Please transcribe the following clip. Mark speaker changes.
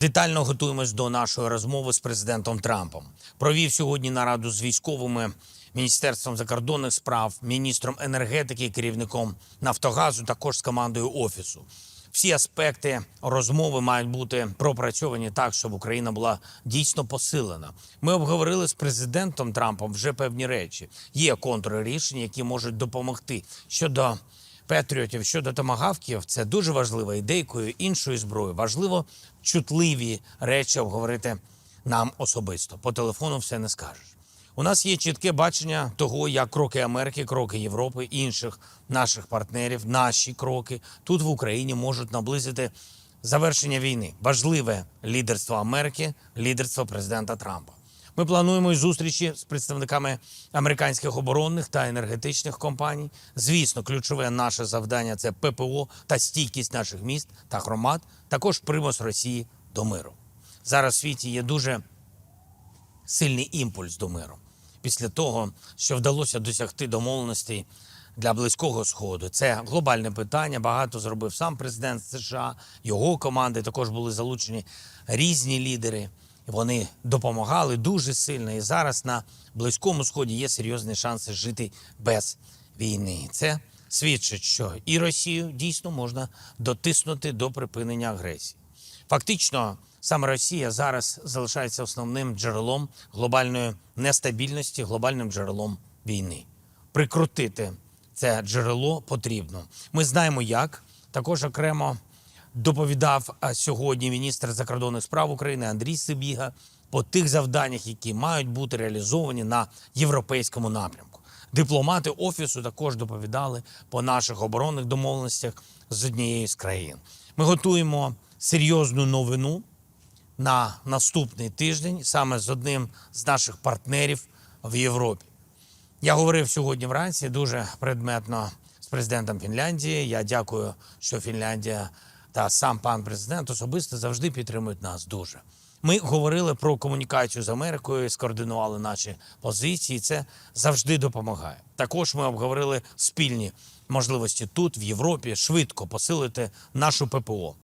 Speaker 1: Детально готуємось до нашої розмови з президентом Трампом. Провів сьогодні нараду з військовими, міністерством закордонних справ, міністром енергетики, керівником Нафтогазу, також з командою офісу. Всі аспекти розмови мають бути пропрацьовані так, щоб Україна була дійсно посилена. Ми обговорили з президентом Трампом вже певні речі. Є контррішення, які можуть допомогти щодо Петріотів щодо томагавків це дуже важливо. І деякою іншою зброєю важливо чутливі речі обговорити нам особисто. По телефону все не скажеш. У нас є чітке бачення того, як кроки Америки, кроки Європи, інших наших партнерів, наші кроки тут в Україні можуть наблизити завершення війни. Важливе лідерство Америки, лідерство президента Трампа. Ми плануємо й зустрічі з представниками американських оборонних та енергетичних компаній. Звісно, ключове наше завдання це ППО та стійкість наших міст та громад, також примус Росії до миру. Зараз в світі є дуже сильний імпульс до миру. Після того, що вдалося досягти домовленостей для близького сходу, це глобальне питання. Багато зробив сам президент США, його команди також були залучені різні лідери. Вони допомагали дуже сильно. І зараз на близькому сході є серйозні шанси жити без війни. Це свідчить, що і Росію дійсно можна дотиснути до припинення агресії. Фактично, саме Росія зараз залишається основним джерелом глобальної нестабільності, глобальним джерелом війни. Прикрутити це джерело потрібно. Ми знаємо, як також окремо доповідав сьогодні міністр закордонних справ України Андрій Сибіга по тих завданнях, які мають бути реалізовані на європейському напрямку. Дипломати офісу також доповідали по наших оборонних домовленостях з однією з країн. Ми готуємо серйозну новину на наступний тиждень саме з одним з наших партнерів в Європі. Я говорив сьогодні вранці дуже предметно з президентом Фінляндії. Я дякую, що Фінляндія та сам пан президент особисто завжди підтримують нас дуже. Ми говорили про комунікацію з Америкою, скоординували наші позиції. Це завжди допомагає. Також ми обговорили спільні можливості тут, в Європі, швидко посилити нашу ППО.